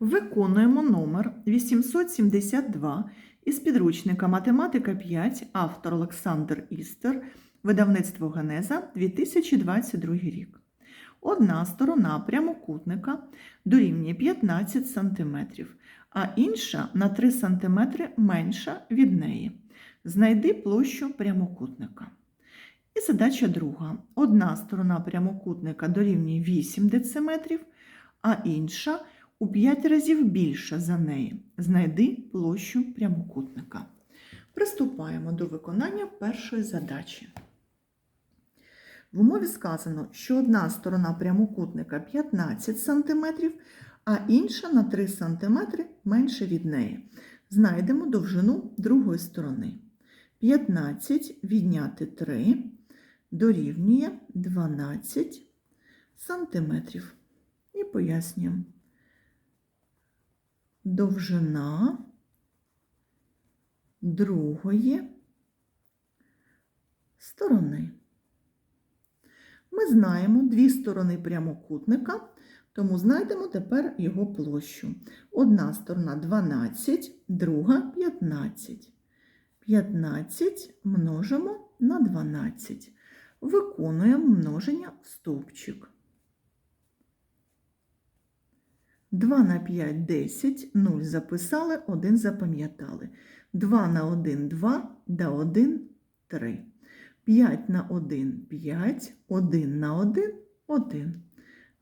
Виконуємо номер 872 із підручника Математика 5, автор Олександр Істер, видавництво Генеза 2022 рік. Одна сторона прямокутника дорівнює 15 см, а інша на 3 см менша від неї. Знайди площу прямокутника. І задача друга. Одна сторона прямокутника дорівнює 8 дециметрів, а інша у 5 разів більша за неї. Знайди площу прямокутника. Приступаємо до виконання першої задачі. В умові сказано, що одна сторона прямокутника 15 см, а інша на 3 см менше від неї. Знайдемо довжину другої сторони. 15 відняти 3 дорівнює 12 сантиметрів. І пояснюємо. Довжина другої сторони. Ми знаємо дві сторони прямокутника, тому знайдемо тепер його площу. Одна сторона 12, друга 15. 15 множимо на 12. Виконуємо множення в стовпчик. 2 на 5 – 10, 0 записали, 1 запам'ятали. 2 на 1 – 2, да 1 – 3. 5 на 1 – 5, 1 на 1 – 1.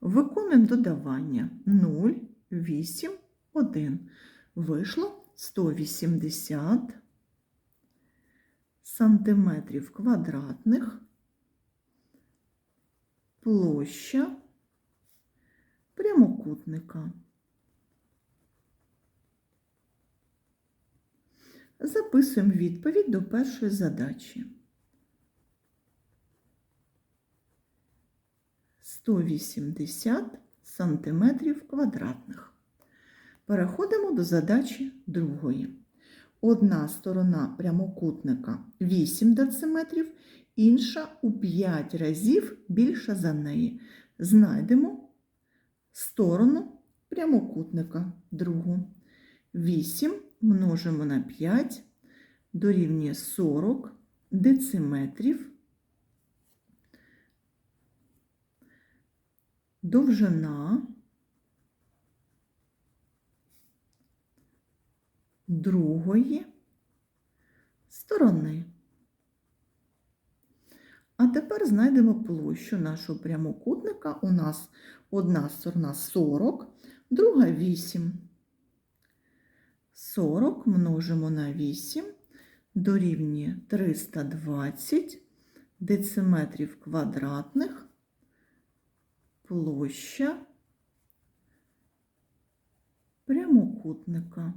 Виконуємо додавання 0, 8, 1. Вийшло 180 сантиметрів квадратних площа прямокутника. Записуємо відповідь до першої задачі. 180 сантиметрів квадратних. Переходимо до задачі другої. Одна сторона прямокутника 8 дециметрів, інша у 5 разів більша за неї. Знайдемо сторону прямокутника другу. 8 множимо на 5 дорівнює 40 дециметрів. Довжина другої сторони. А тепер знайдемо площу нашого прямокутника. У нас одна сторона 40, друга 8. 40 множимо на 8 дорівнює 320 дециметрів квадратних площа прямокутника.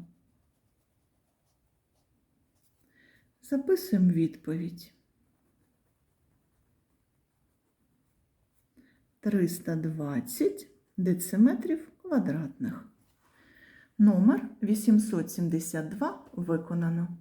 Записуємо відповідь. 320 дециметрів квадратних. Номер 872 виконано.